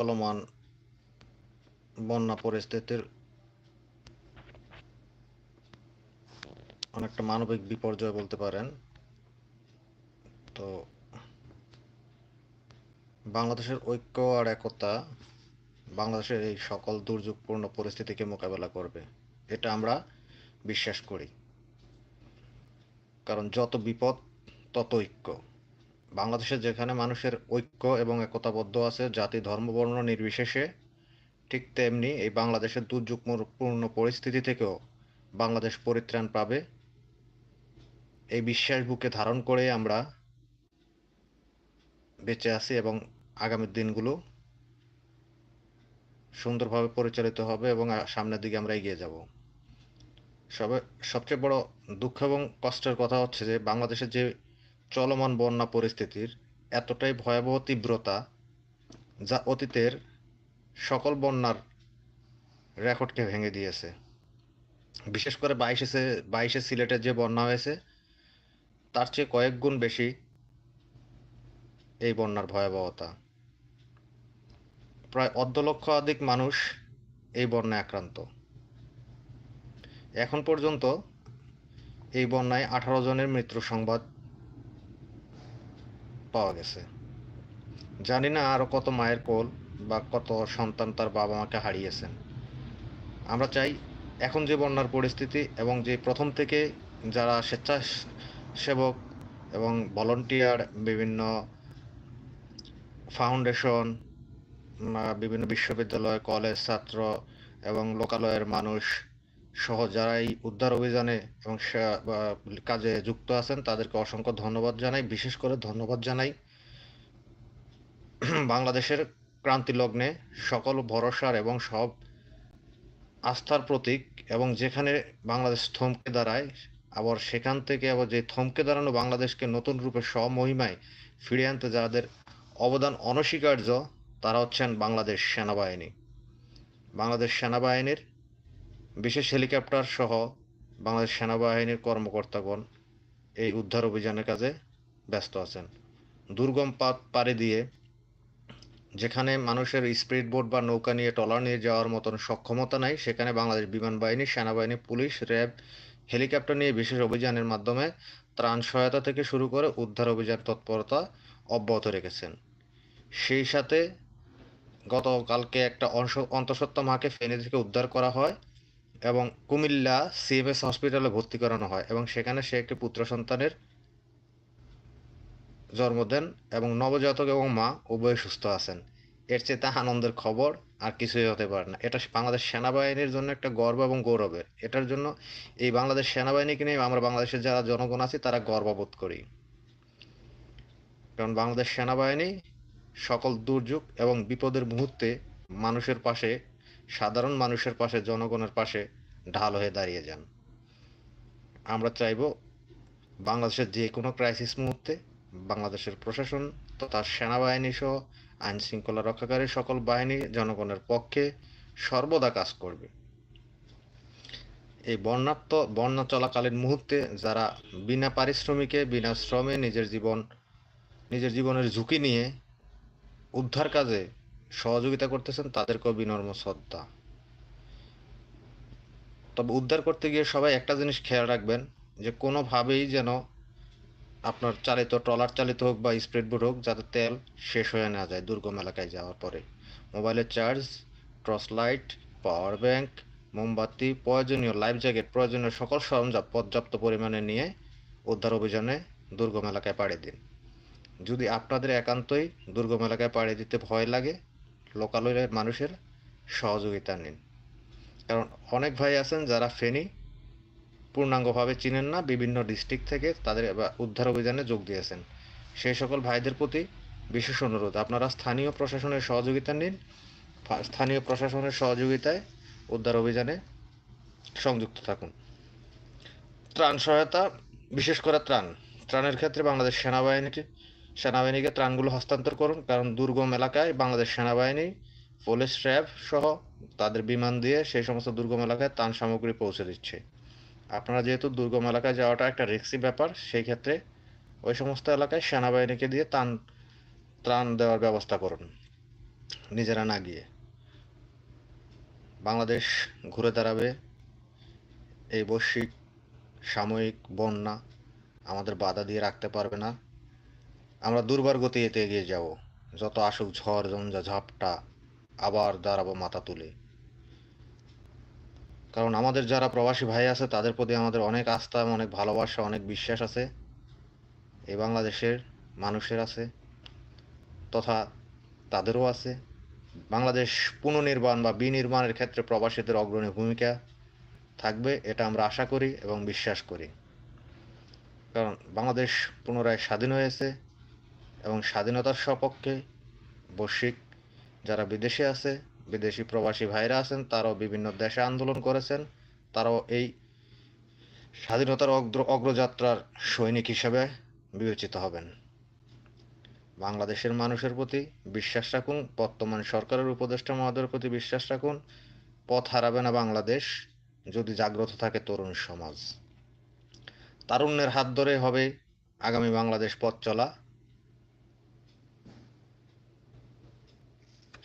চলমান বন্যা পরিস্থিতির অনেকটা মানবিক বিপর্যয় বলতে পারেন। তো বাংলাদেশের ঐক্য আর একতা বাংলাদেশের এই সকল দুর্যোগপূর্ণ পরিস্থিতিকে মোকাবেলা করবে, এটা আমরা বিশ্বাস করি। কারণ যত বিপদ, তত ঐক্য। বাংলাদেশে যেখানে মানুষের ঐক্য এবং একতাবদ্ধ আছে, জাতি, ধর্ম, বর্ণ নির্বিশেষে, ঠিক তেমনি এই বাংলাদেশের দুর্যোগপূর্ণ পরিস্থিতি থেকেও বাংলাদেশ পরিত্রাণ পাবে। এই বিশ্বাস বুকে ধারণ করে আমরা বেঁচে আছি এবং আগামী দিনগুলো সুন্দরভাবে পরিচালিত হবে এবং সামনের দিকে আমরা এগিয়ে যাব। সবে, সবচেয়ে বড় দুঃখ এবং কষ্টের কথা হচ্ছে যে বাংলাদেশের যে চলমান বন্যা পরিস্থিতির এতটাই ভয়াবহ তীব্রতা যা অতীতের সকল বন্যার রেকর্ডকে ভেঙে দিয়েছে। বিশেষ করে বাইশে বাইশে সিলেটের যে বন্যা হয়েছে, তার চেয়ে কয়েক গুণ বেশি এই বন্যার ভয়াবহতা। প্রায় অর্ধ লক্ষ অধিক মানুষ এই বন্যায় আক্রান্ত। এখন পর্যন্ত এই বন্যায় আঠারো জনের মৃত্যুর সংবাদ পাওয়া গেছে। জানি না আরও কত মায়ের কোল বা কত সন্তান তার বাবা মাকে হারিয়েছেন। আমরা চাই এখন যে বন্যার পরিস্থিতি এবং যে প্রথম থেকে যারা স্বেচ্ছাসেবক এবং ভলন্টিয়ার বিভিন্ন ফাউন্ডেশন বিভিন্ন বিশ্ববিদ্যালয়, কলেজ, ছাত্র এবং লোকালয়ের মানুষ সহ যারা এই উদ্ধার অভিযানে এবং কাজে যুক্ত আছেন, তাদেরকে অসংখ্য ধন্যবাদ জানাই। বিশেষ করে ধন্যবাদ জানাই বাংলাদেশের ক্রান্তি লগ্নে সকল ভরসার এবং সব আস্থার প্রতীক এবং যেখানে বাংলাদেশ থমকে দাঁড়ায়, আবার সেখান থেকে আবার যে থমকে দাঁড়ানো বাংলাদেশকে নতুন রূপে স্বমহিমায় ফিরিয়ে আনতে যাদের অবদান অনস্বীকার্য, তারা হচ্ছেন বাংলাদেশ সেনাবাহিনী। বাংলাদেশ সেনাবাহিনীর বিশেষ হেলিকপ্টার সহ বাংলাদেশ সেনাবাহিনীর কর্মকর্তাগণ এই উদ্ধার অভিযানের কাজে ব্যস্ত আছেন। দুর্গম পাত পাড়ি দিয়ে যেখানে মানুষের স্পিড বোট বা নৌকা নিয়ে টলার নিয়ে যাওয়ার মতন সক্ষমতা নাই, সেখানে বাংলাদেশ বিমান বাহিনী, সেনাবাহিনী, পুলিশ, র্যাব, হেলিকপ্টার নিয়ে বিশেষ অভিযানের মাধ্যমে ত্রাণ সহায়তা থেকে শুরু করে উদ্ধার অভিযান তৎপরতা অব্যাহত রেখেছেন। সেই সাথে গতকালকে একটা অন্তঃসত্ত্বা মাকে ফেনী থেকে উদ্ধার করা হয়। এবং কুমিল্লা সিএমএস হসপিটালে ভর্তি করানো হয় এবং সেখানে সে একটি পুত্র সন্তানের জন্ম দেন এবং নবজাতক এবং মা উভয় সুস্থ আছেন। এর চেয়ে তা আনন্দের খবর আর কিছুই হতে পারে না। এটা বাংলাদেশ সেনাবাহিনীর জন্য একটা গর্ব এবং গৌরবের। এটার জন্য এই বাংলাদেশ সেনাবাহিনীকে নিয়ে আমরা বাংলাদেশের যারা জনগণ আছি, তারা গর্ববোধ করি। কারণ বাংলাদেশ সেনাবাহিনী সকল দুর্যোগ এবং বিপদের মুহূর্তে মানুষের পাশে সাধারণ মানুষের পাশে, জনগণের পাশে ঢাল হয়ে দাঁড়িয়ে যান। আমরা চাইব বাংলাদেশের যে কোনো ক্রাইসিস মুহূর্তে বাংলাদেশের প্রশাসন তথা সেনাবাহিনী সহ আইন শৃঙ্খলা রক্ষাকারী সকল বাহিনী জনগণের পক্ষে সর্বদা কাজ করবে। এই বন্যাত্ম বন্যা চলাকালীন মুহূর্তে যারা বিনা পারিশ্রমিকে, বিনা শ্রমে নিজের জীবন, নিজের জীবনের ঝুঁকি নিয়ে উদ্ধার কাজে সহযোগিতা করতেছেন, তাদেরকেও বিনর্ম শ্রদ্ধা। তবে উদ্ধার করতে গিয়ে সবাই একটা জিনিস খেয়াল রাখবেন, যে কোনোভাবেই যেন আপনার চালিত ট্রলার চালিত হোক বা স্প্রিড হোক, যাতে তেল শেষ হয়ে না যায় দুর্গম এলাকায় যাওয়ার পরে। মোবাইলের charge, torch light, power bank, মোমবাতি, প্রয়োজনীয় লাইফ জ্যাকেট, প্রয়োজনীয় সকল সরঞ্জাম পর্যাপ্ত পরিমাণে নিয়ে উদ্ধার অভিযানে দুর্গম এলাকায় পাড়ি দিন। যদি আপনাদের একান্তই দুর্গম এলাকায় পাড়ি দিতে ভয় লাগে লোকালয়ের মানুষের সহযোগিতা নিন। কারণ অনেক ভাই আছেন যারা ফেনী পূর্ণাঙ্গভাবে চিনেন না, বিভিন্ন ডিস্ট্রিক্ট থেকে তাদের উদ্ধার অভিযানে যোগ দিয়েছেন। সেই সকল ভাইদের প্রতি বিশেষ অনুরোধ। আপনারা স্থানীয় প্রশাসনের সহযোগিতা নিন স্থানীয় প্রশাসনের সহযোগিতায় উদ্ধার অভিযানে সংযুক্ত থাকুন। ত্রাণ সহায়তা, বিশেষ করে ত্রাণ। ত্রাণের ক্ষেত্রে বাংলাদেশ সেনাবাহিনীকে সেনাবাহিনীকে ত্রাণগুলো হস্তান্তর করুন, কারণ দুর্গম এলাকায় বাংলাদেশ সেনাবাহিনী, পুলিশ, র্যাব সহ তাদের বিমান দিয়ে সেই সমস্ত দুর্গম এলাকায় ত্রাণ সামগ্রী পৌঁছে দিচ্ছে। আপনারা যেহেতু দুর্গম এলাকায় যাওয়াটা একটা রিক্সি ব্যাপার, সেই ক্ষেত্রে ওই সমস্ত এলাকায় সেনাবাহিনীকে দিয়ে ত্রাণ ত্রাণ দেওয়ার ব্যবস্থা করুন, নিজেরা না গিয়ে। বাংলাদেশ ঘুরে দাঁড়াবে, এই বৈশ্বিক সাময়িক বন্যা আমাদের বাধা দিয়ে রাখতে পারবে না। আমরা দুর্বার গতিতে এগিয়ে যাব। যত আসুক ঝড় ঝঞ্ঝা ঝাপটা আবার দাঁড়াবো মাথা তুলে। কারণ আমাদের যারা প্রবাসী ভাই আছে, তাদের প্রতি আমাদের অনেক আস্থা, অনেক ভালোবাসা, অনেক বিশ্বাস আছে। এই বাংলাদেশের মানুষের আছে তথা তাদেরও আছে। বাংলাদেশ পুনর্নির্মাণ বা বিনির্মাণের ক্ষেত্রে প্রবাসীদের অগ্রণী ভূমিকা থাকবে, এটা আমরা আশা করি এবং বিশ্বাস করি। কারণ বাংলাদেশ পুনরায় স্বাধীন হয়েছে। এবং স্বাধীনতার সপক্ষে বৈশ্বিক যারা বিদেশে আছে, বিদেশি প্রবাসী ভাইরা আছেন, তারাও বিভিন্ন দেশে আন্দোলন করেছেন। তারাও এই স্বাধীনতার অগ্র অগ্রযাত্রার সৈনিক হিসেবে বিবেচিত হবেন। বাংলাদেশের মানুষের প্রতি বিশ্বাস রাখুন, বর্তমান সরকারের উপদেষ্টা মহাদের প্রতি বিশ্বাস রাখুন। পথ হারাবে না বাংলাদেশ, যদি জাগ্রত থাকে তরুণ সমাজ। তারুণ্যের হাত ধরে হবে আগামী বাংলাদেশ পথ চলা।